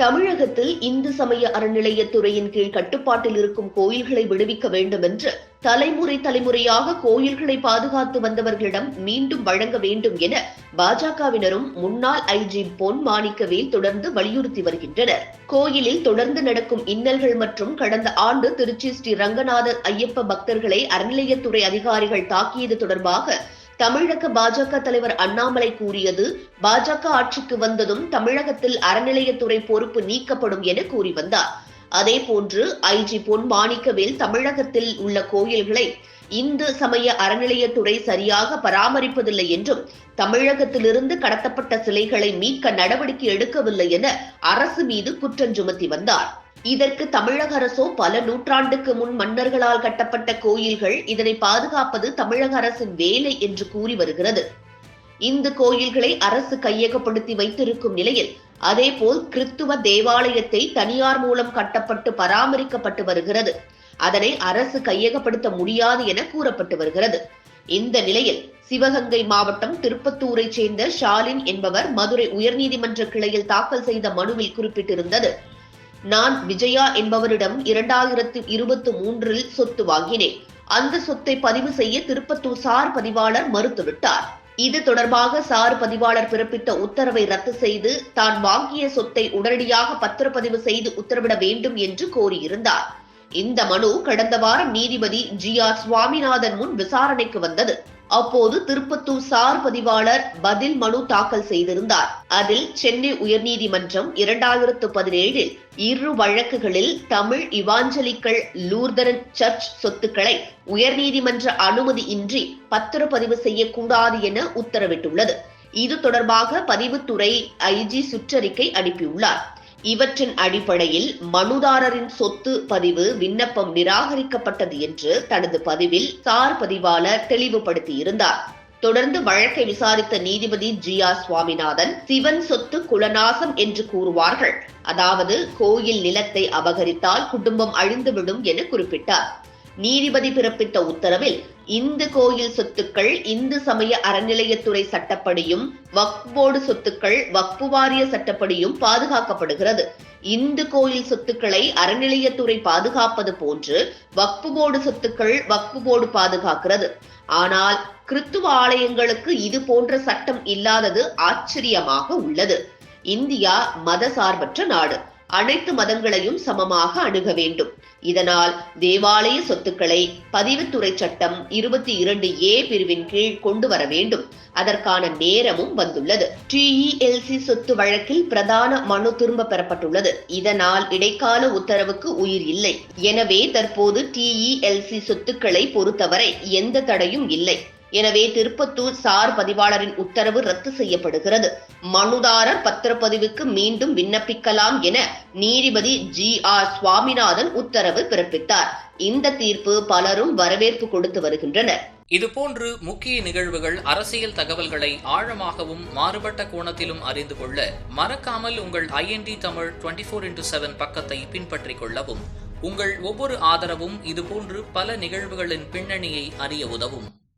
தமிழகத்தில் இந்து சமய அறநிலையத்துறையின் கீழ் கட்டுப்பாட்டில் இருக்கும் கோயில்களை விடுவிக்க வேண்டும் என்று தலைமுறை தலைமுறையாக கோயில்களை பாதுகாத்து வந்தவர்களிடம் மீண்டும் வழங்க வேண்டும் என பாஜகவினரும் முன்னாள் ஐஜி பொன் மாணிக்கவேல் தொடர்ந்து வலியுறுத்தி வருகின்றனர். கோயிலில் தொடர்ந்து நடக்கும் இன்னல்கள் மற்றும் கடந்த ஆண்டு திருச்சி ஸ்ரீ ரங்கநாத ஐயப்ப பக்தர்களை அறநிலையத்துறை அதிகாரிகள் தாக்கியது தொடர்பாக தமிழக பாஜக தலைவர் அண்ணாமலை கூறியது பாஜக ஆட்சிக்கு வந்ததும் தமிழகத்தில் அறநிலையத்துறை பொறுப்பு நீக்கப்படும் என கூறி வந்தார். அதேபோன்று ஐஜி பொன் மாணிக்கவேல் தமிழகத்தில் உள்ள கோயில்களை இந்து சமய அறநிலையத்துறை சரியாக பராமரிப்பதில்லை என்றும் தமிழகத்திலிருந்து கடத்தப்பட்ட சிலைகளை மீட்க நடவடிக்கை எடுக்கவில்லை என அரசு மீது குற்றம் சுமத்தி வந்தார். இதற்கு தமிழக அரசோ பல நூற்றாண்டுக்கு முன் மன்னர்களால் கட்டப்பட்ட கோயில்கள் இதனை பாதுகாப்பது தமிழக அரசின் வேலை என்று கூறி வருகிறது. இந்து கோயில்களை அரசு கையகப்படுத்தி வைத்திருக்கும் நிலையில் அதேபோல் கிறித்துவ தேவாலயத்தை தனியார் மூலம் கட்டப்பட்டு பராமரிக்கப்பட்டு வருகிறது. அதனை அரசு கையகப்படுத்த முடியாது என கூறப்பட்டு வருகிறது. இந்த நிலையில் சிவகங்கை மாவட்டம் திருப்பத்தூரை சேர்ந்த ஷாலின் என்பவர் மதுரை உயர்நீதிமன்ற கிளையில் தாக்கல் செய்த மனுவில் குறிப்பிட்டிருந்தது. நான் விஜயா என்பவரிடம் இரண்டாயிரத்து இருபத்தி மூன்றில் சொத்து வாங்கினேன். அந்த சொத்தை பதிவு செய்ய திருப்பத்தூர் சார் பதிவாளர் மறுத்துவிட்டார். இது தொடர்பாக சார் பதிவாளர் பிறப்பித்த உத்தரவை ரத்து செய்து தான் வாங்கிய சொத்தை உடனடியாக பத்திரப்பதிவு செய்து உத்தரவிட வேண்டும் என்று கோரியிருந்தார். இந்த மனு கடந்த வாரம் நீதிபதி ஜி ஆர் சுவாமிநாதன் முன் விசாரணைக்கு வந்தது. அப்போது திருப்பத்தூர் சார் பதிவாளர் பதில் மனு தாக்கல் செய்திருந்தார். அதில் சென்னை உயர்நீதிமன்றம் இரண்டாயிரத்து பதினேழில் இரு வழக்குகளில் தமிழ் இவாஞ்சலிக்கல் லூர்தரன் சர்ச் சொத்துக்களை உயர்நீதிமன்ற அனுமதி இன்றி பத்திரப்பதிவு செய்யக்கூடாது என உத்தரவிட்டுள்ளது. இது தொடர்பாக பதிவுத்துறை ஐஜி சுற்றறிக்கை அனுப்பியுள்ளார். இவற்றின் அடிப்படையில் மனுதாரரின் சொத்து பதிவு விண்ணப்பம் நிராகரிக்கப்பட்டது என்று தனது பதிவில் சார் பதிவாளர் தெளிவுபடுத்தியிருந்தார். தொடர்ந்து வழக்கை விசாரித்த நீதிபதி ஜி ஆர் சுவாமிநாதன் சிவன் சொத்து குலநாசம் என்று கூறுவார்கள். அதாவது கோயில் நிலத்தை அபகரித்தால் குடும்பம் அழிந்துவிடும் என குறிப்பிட்டார். நீதிபதி பிறப்பித்த உத்தரவில் இந்து கோயில் சொத்துக்கள் இந்து சமய அறநிலையத்துறை சட்டப்படியும் வக்ஃப் போர்டு சொத்துக்கள் வக்ஃபு வாரிய சட்டப்படியும் பாதுகாக்கப்படுகிறது. இந்து கோயில் சொத்துக்களை அறநிலையத்துறை பாதுகாப்பது போன்று வக்பு போர்டு சொத்துக்கள் வக்பு போர்டு பாதுகாக்கிறது. ஆனால் கிறித்துவ ஆலயங்களுக்கு இது போன்ற சட்டம் இல்லாதது ஆச்சரியமாக உள்ளது. இந்தியா மத சார்பற்ற நாடு. அனைத்து மதங்களையும் சமமாக அணுக வேண்டும். இதனால் தேவாலய சொத்துக்களை பதிவுத்துறை சட்டம் இருபத்தி இரண்டு ஏ பிரிவின் கீழ் கொண்டு வர வேண்டும். அதற்கான நேரமும் வந்துள்ளது. டிஇஎல்சி சொத்து வழக்கில் பிரதான மனு திரும்ப பெறப்பட்டுள்ளது. இதனால் இடைக்கால உத்தரவுக்கு உயிர் இல்லை. எனவே தற்போது டிஇஎல்சி சொத்துக்களை பொறுத்தவரை எந்த தடையும் இல்லை. எனவே திருப்பத்தூர் சார் பதிவாளரின் உத்தரவு ரத்து செய்யப்படுகிறது. மனுதாரர் பத்திரப்பதிவுக்கு மீண்டும் விண்ணப்பிக்கலாம் என நீதிபதி ஜி ஆர் சுவாமிநாதன் உத்தரவு பிறப்பித்தார். இந்த தீர்ப்பு பலரும் வரவேற்பு கொடுத்து வருகின்றனர். இதுபோன்று முக்கிய நிகழ்வுகள் அரசியல் தகவல்களை ஆழமாகவும் மாறுபட்ட கோணத்திலும் அறிந்து கொள்ள மறக்காமல் உங்கள் I N D Tamil twenty four into seven பக்கத்தை பின்பற்றிக் கொள்ளவும். உங்கள் ஒவ்வொரு ஆதரவும் இதுபோன்று பல நிகழ்வுகளின் பின்னணியை அறிய உதவும்.